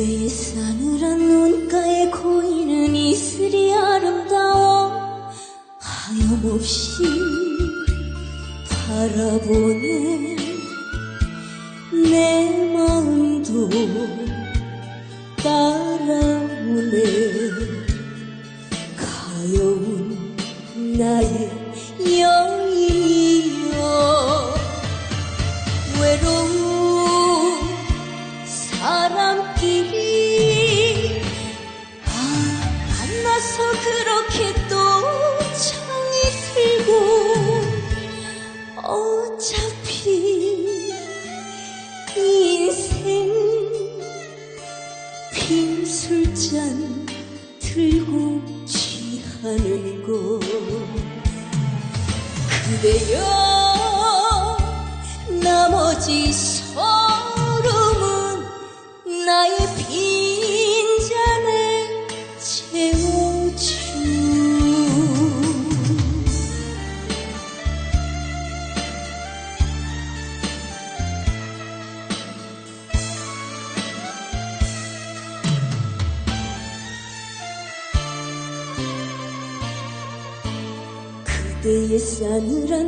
의사늘한 눈가에 고이는 이슬이 아름다워 하염없이 바라보는 내 마음도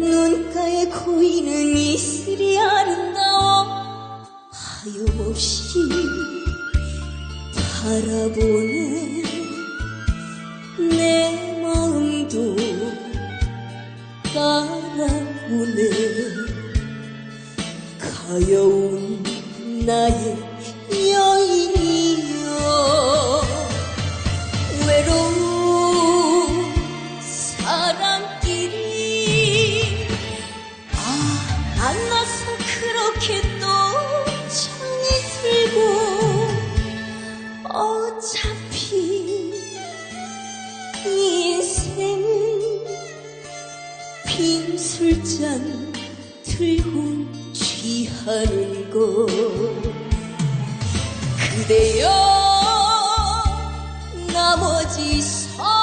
눈가에 고이는 이슬이 아름다워 하염없이 바라보는 내 마음도 따라보네. 가여운 나의 하는 곳 그대여 나머지 사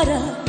yollara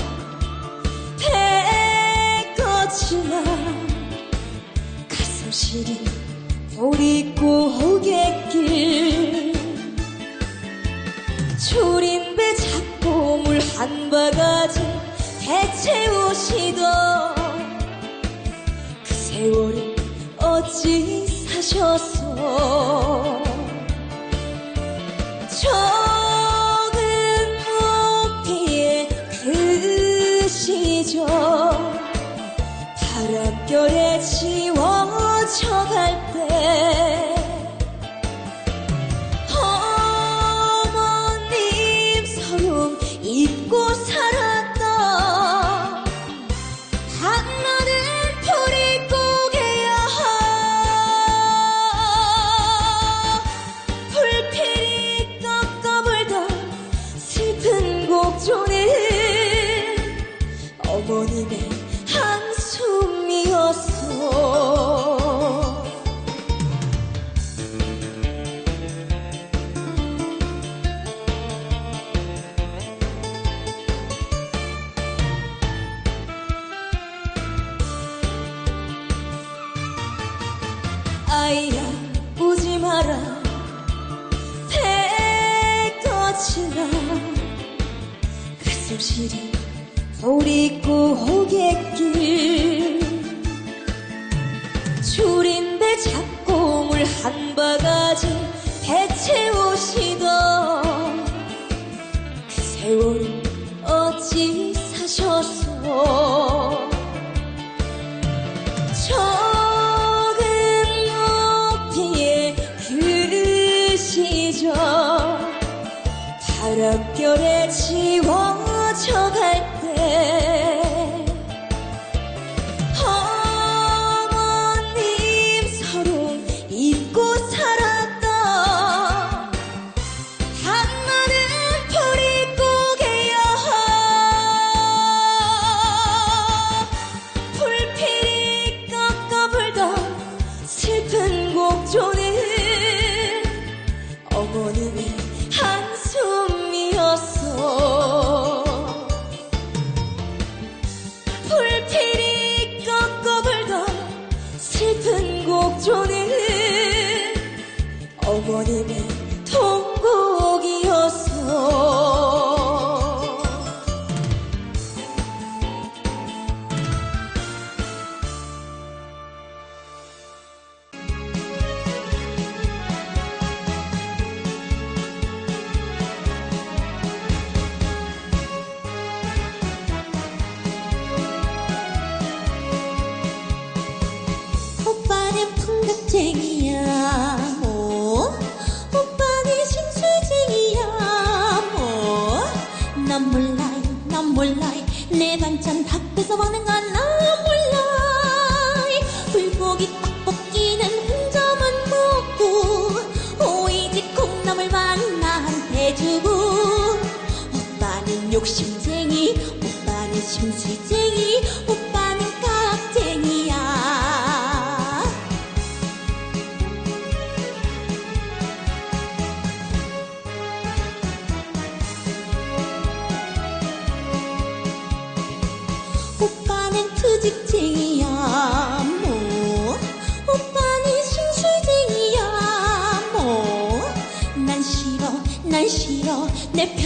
나라 배꺼지라. 그 소실이 우리고 호객길. 줄인데 잡고 물 한 바가지 배 채우시던 그 세월 어찌 사셨소?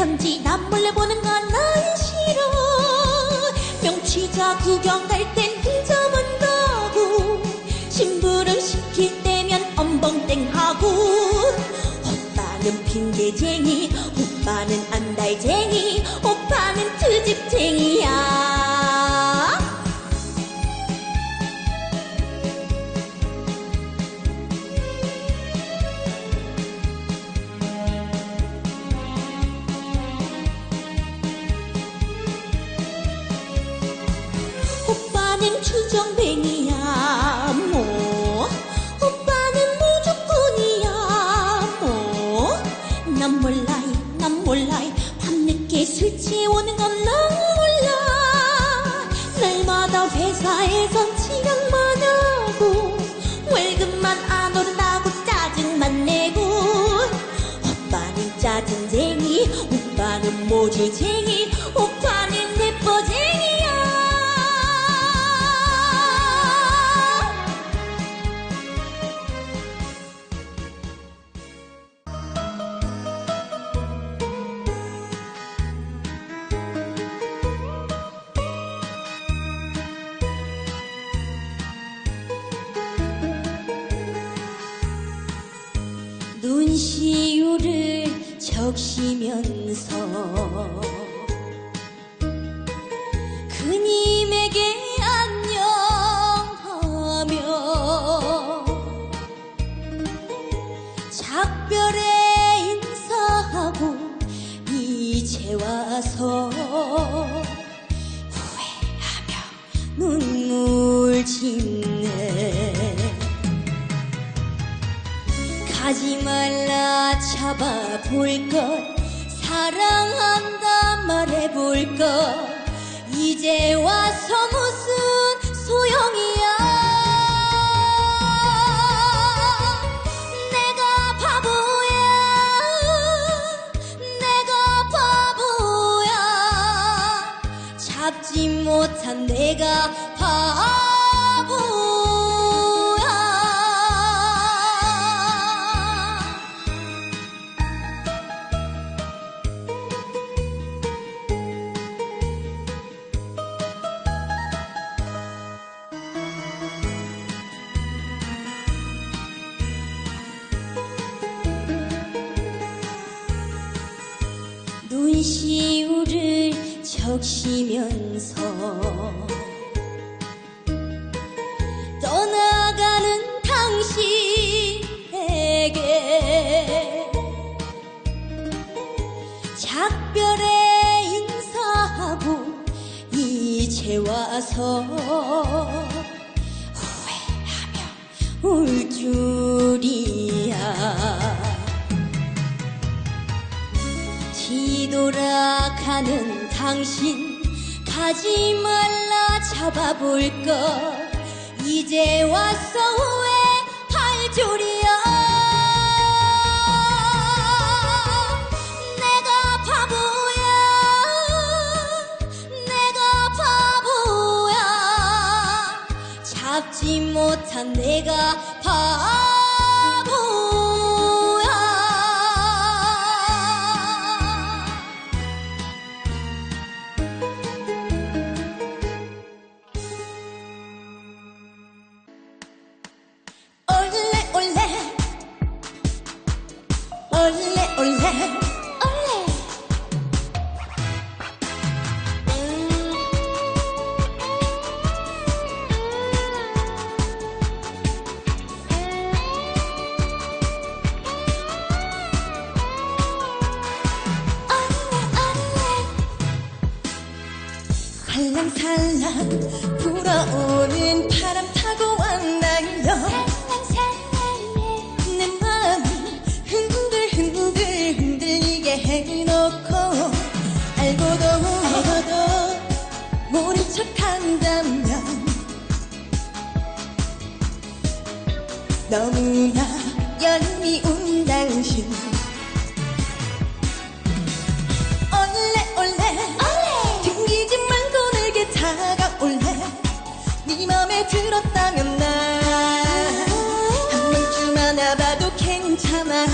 내 편지 남 몰래 보는 건난 싫어 명취자 구경 갈땐 가고 심부름 시킬 때면 엄벙땡하고. 오빠는 핑계쟁이 오빠는 안달쟁이 오빠는 트집쟁이 술 취해오는 건 난 몰라. 날마다 회사에선 지각만 하고 월급만 안 오른다고 짜증만 내고 오빠는 짜증쟁이 오빠는 모주쟁이 적시면서 그님에게 안녕하며 작별에 인사하고 이제 와서 후회하며 눈물 짓네. 가지 말라 잡아볼 것 사랑한다 말해볼 것. 이제 와서 무슨 소용이야. 내가 바보야. 내가 바보야. 잡지 못한 내가 바보 울줄이야. 뒤돌아가는 당신 가지 말라 잡아볼 것. 이제 와서 후회할 줄이야 알지 못한 내가 바보야. 올래 올래. 올래 올래. 마음에 들었다면 나 한 번쯤 안아봐도 괜찮아.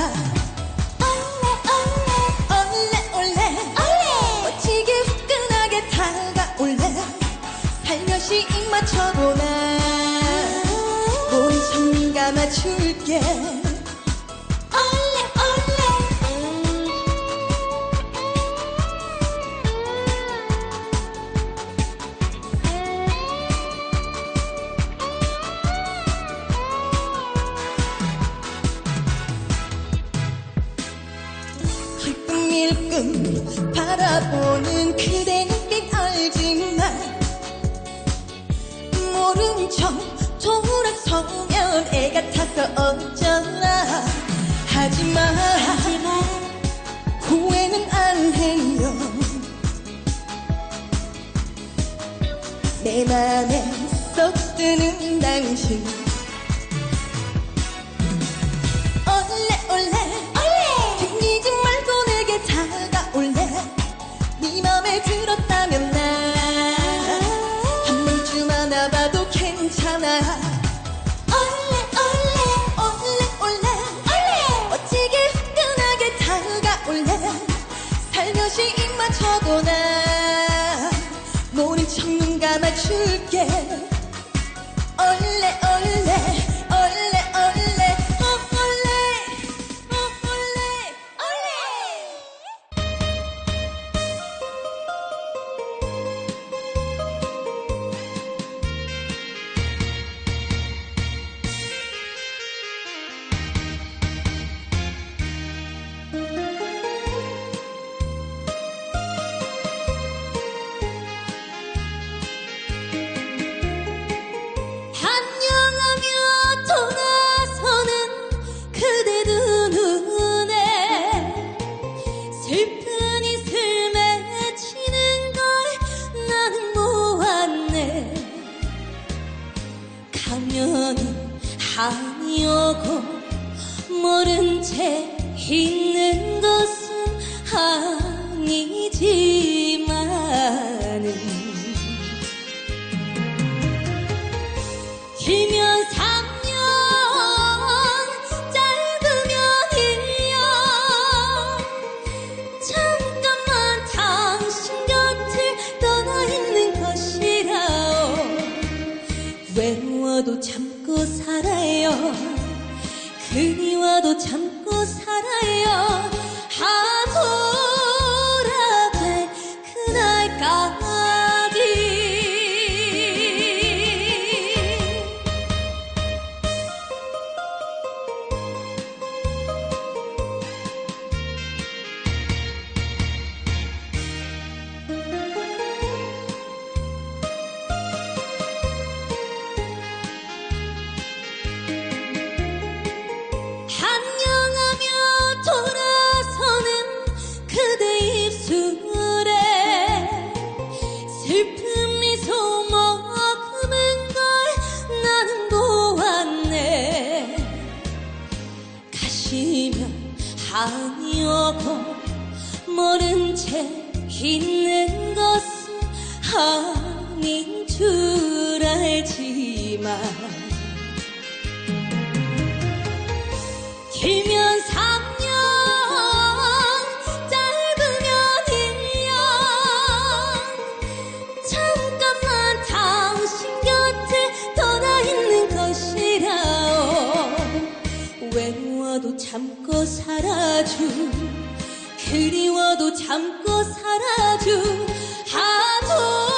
다시 입맞춰보나. 온 성미가 맞출게. 정 돌아서면 애가 타서 어쩌나. 하지마. 하지마. 후회는 안 해요. 내 맘에 쏙 드는 당신. hep hinne 살아주 그리워도 참고 살아주 아돌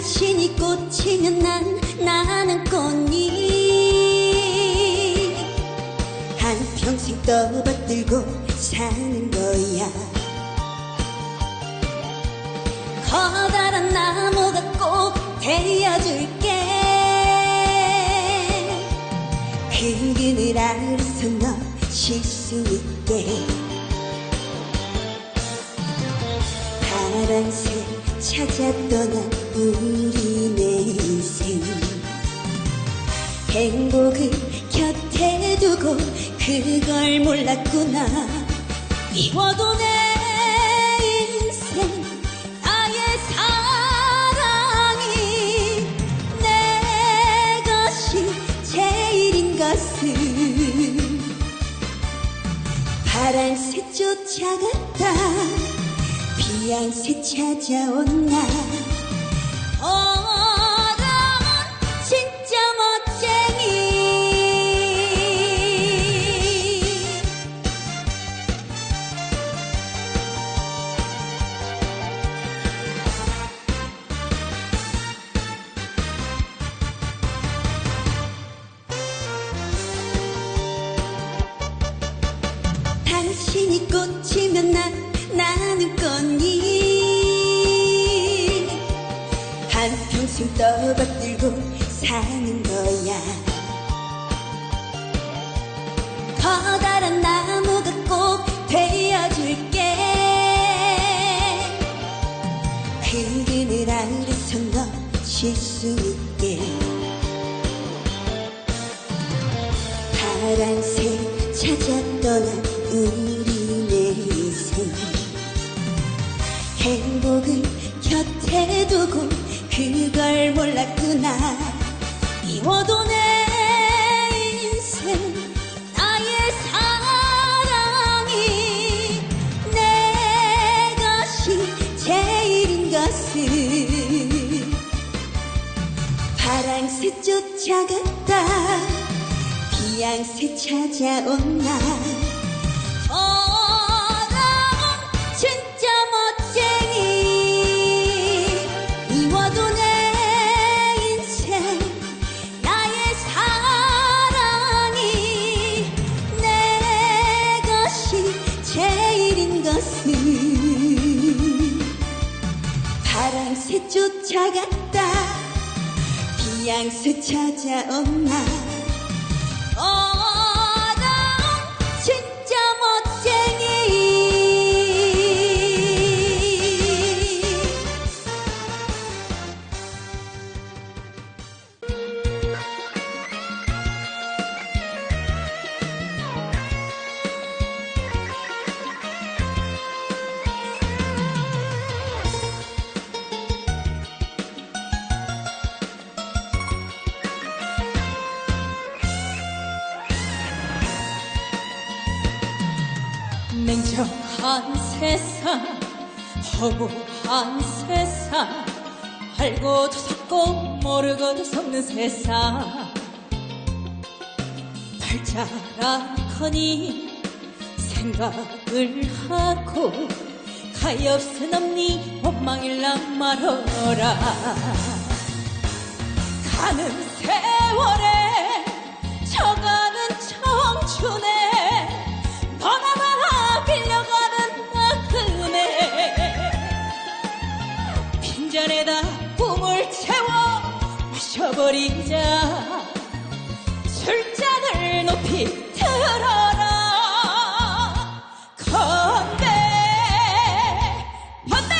당신이 꽂히면 난 나는 꽃잎 한평생 떠받들고 사는 거야. 커다란 나무가 꼭 되어줄게. 그 그늘 아래서 너쉴 수 있게. 파란색 찾아 떠난 우리네 인생. 행복을 곁에 두고 그걸 몰랐구나. 미워도 내 인생 나의 사랑이 내 것이 제일인 것을 파란색 쫓아갔다 비양새 찾아온 나 사는 거야. 커다란 나무가 꼭 되어줄게. 그 그늘 아래서 너쉴 수 있게. 파란색 찾아 떠난 우리네 인생 행복을 곁에 두고 그걸 몰랐구나 미워도 내 인생 나의 사랑이 내 것이 제일인 것을 파랑새 쫓아갔다 비양새 찾아온 나 파랑새 쫓아갔다. 비양새 찾아온 나 냉정한 세상 허무한 세상. 알고도 속고 모르고도 속는 세상. 발자락하니 생각을 하고 가엾은 없니 원망일랑 말어라. 가는 세월에 저가는 청춘에 빈잔에다 꿈을 채워 마셔버리자. 술잔을 높이 들어라. 건배 건배!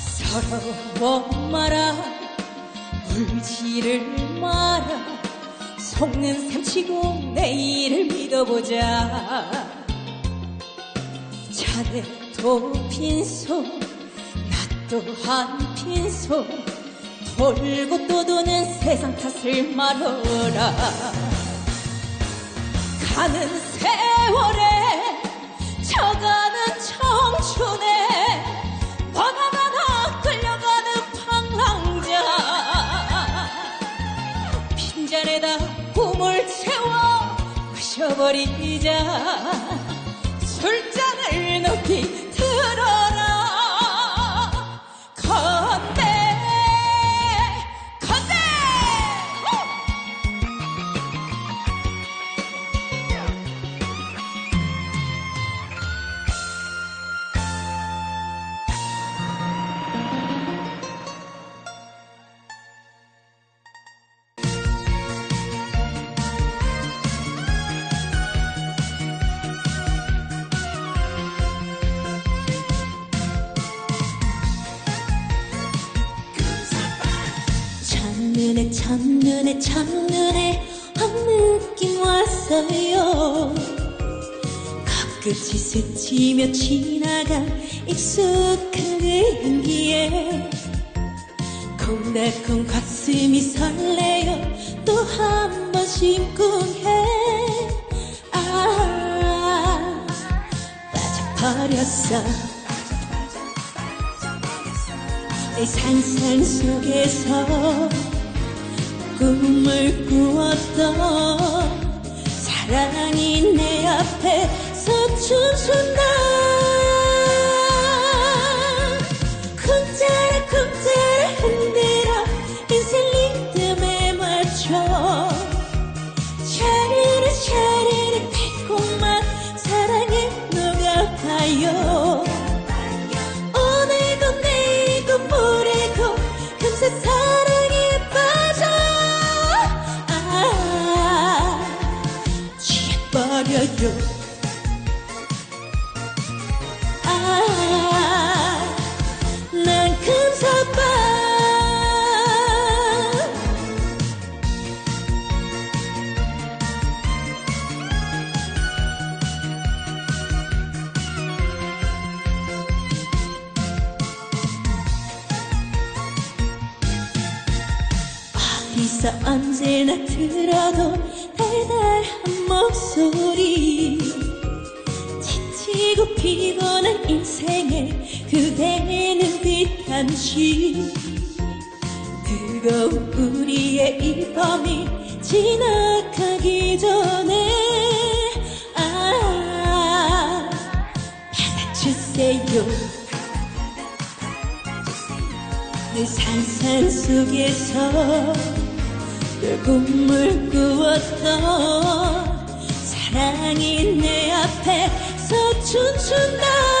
서러워 마라 울지를 마라 속는 셈치고 내일을 믿어보자. 자네도 빈손 나 또한 빈손 돌고 또 도는 세상 탓을 말어라. 가는 버리자 첫눈에 첫눈에 첫눈에 확 느낌 왔어요. 코끝이 스치며 지나간 익숙한 그 향기에 콩달콩 가슴이 설레요. 또 한 번 심쿵해. 아 빠져버렸어. 내 상상 속에서 꿈을 꾸었던 사랑이 내 앞에서 춤춘다 언제나 들어도 달달한 목소리. 지치고 피곤한 인생에 그대는 빛한시 뜨거운 우리의 이 밤이 지나가기 전에. 아 받아주세요. 내 상상 속에서 늘 꿈을 꾸었던 사랑이 내 앞에서 춤춘다